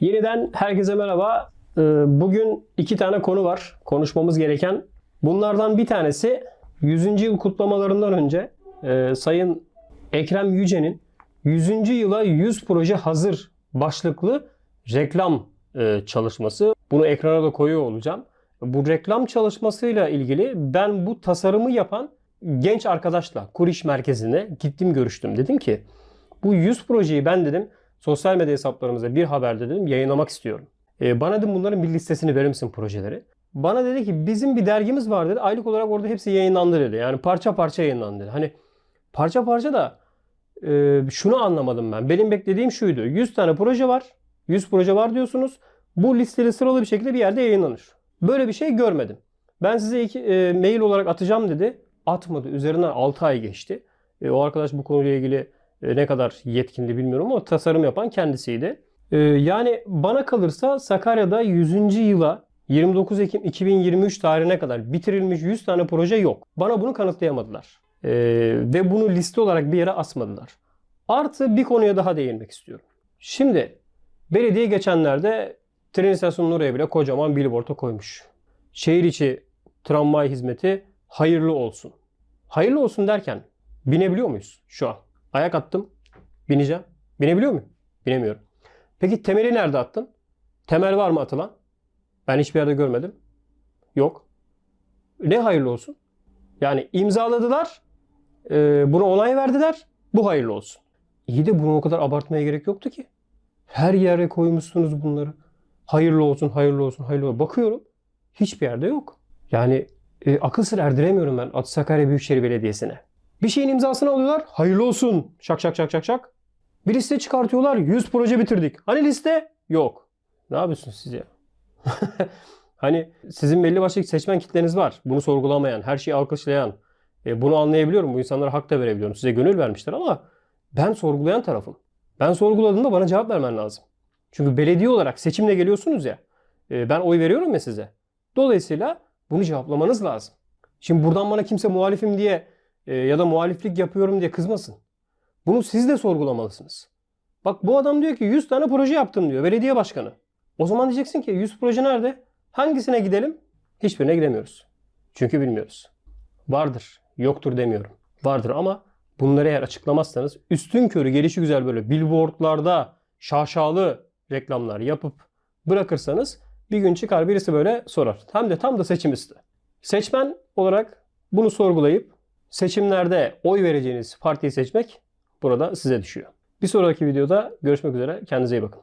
Yeniden herkese merhaba. Ee, Bugün iki tane konu var konuşmamız gereken. Bunlardan bir tanesi 100. yıl kutlamalarından önce e, Sayın Ekrem Yüce'nin 100. yıla 100 proje hazır başlıklı reklam e, çalışması. Bunu ekrana da koyuyor olacağım. Bu reklam çalışmasıyla ilgili ben bu tasarımı yapan genç arkadaşla Kuriş merkezine gittim görüştüm. Dedim ki bu 100 projeyi ben dedim sosyal medya hesaplarımıza bir haberde dedim yayınlamak istiyorum. E, bana dedim bunların bir listesini verir misin projeleri? Bana dedi ki bizim bir dergimiz var dedi. Aylık olarak orada hepsi yayınlandı dedi. Yani parça parça yayınlandı dedi. Hani parça parça da e, şunu anlamadım ben. Benim beklediğim şuydu. 100 tane proje var. 100 proje var diyorsunuz. Bu listeli sıralı bir şekilde bir yerde yayınlanır. Böyle bir şey görmedim. Ben size iki, e, mail olarak atacağım dedi. Atmadı. Üzerinden 6 ay geçti. E, o arkadaş bu konuyla ilgili ne kadar yetkindi bilmiyorum ama tasarım yapan kendisiydi. E, yani bana kalırsa Sakarya'da 100. yıla 29 Ekim 2023 tarihine kadar bitirilmiş 100 tane proje yok. Bana bunu kanıtlayamadılar. E, ve bunu liste olarak bir yere asmadılar. Artı bir konuya daha değinmek istiyorum. Şimdi belediye geçenlerde tren istasyonunun oraya bile kocaman billboard'a koymuş. Şehir içi tramvay hizmeti hayırlı olsun. Hayırlı olsun derken binebiliyor muyuz şu an? Ayak attım. Bineceğim. Binebiliyor muyum? Binemiyorum. Peki temeli nerede attın? Temel var mı atılan? Ben hiçbir yerde görmedim. Yok. Ne hayırlı olsun? Yani imzaladılar. e, buna onay verdiler. Bu hayırlı olsun. İyi de bunu o kadar abartmaya gerek yoktu ki. Her yere koymuşsunuz bunları. Hayırlı olsun, hayırlı olsun, hayırlı olsun. Bakıyorum. Hiçbir yerde yok. Yani e, akıl sır erdiremiyorum ben Sakarya Büyükşehir Belediyesi'ne. Bir şeyin imzasını alıyorlar. Hayırlı olsun. Şak şak şak şak şak. Bir liste çıkartıyorlar. 100 proje bitirdik. Hani liste? Yok. Ne yapıyorsunuz siz ya? hani sizin belli başlı seçmen kitleniz var. Bunu sorgulamayan, her şeyi alkışlayan. E, bunu anlayabiliyorum. Bu insanlara hak da verebiliyorum. Size gönül vermişler ama ben sorgulayan tarafım. Ben sorguladığımda bana cevap vermen lazım. Çünkü belediye olarak seçimle geliyorsunuz ya. e, ben oy veriyorum ya size. Dolayısıyla bunu cevaplamanız lazım. Şimdi buradan bana kimse muhalifim diye e, ya da muhaliflik yapıyorum diye kızmasın. Bunu siz de sorgulamalısınız. Bak bu adam diyor ki 100 tane proje yaptım diyor belediye başkanı. O zaman diyeceksin ki 100 proje nerede? Hangisine gidelim? Hiçbirine gidemiyoruz. Çünkü bilmiyoruz. Vardır, yoktur demiyorum. Vardır ama bunları eğer açıklamazsanız üstün körü gelişi güzel böyle billboardlarda şaşalı reklamlar yapıp bırakırsanız bir gün çıkar birisi böyle sorar. Hem de tam da seçim üstü. Seçmen olarak bunu sorgulayıp Seçimlerde oy vereceğiniz partiyi seçmek burada size düşüyor. Bir sonraki videoda görüşmek üzere. Kendinize iyi bakın.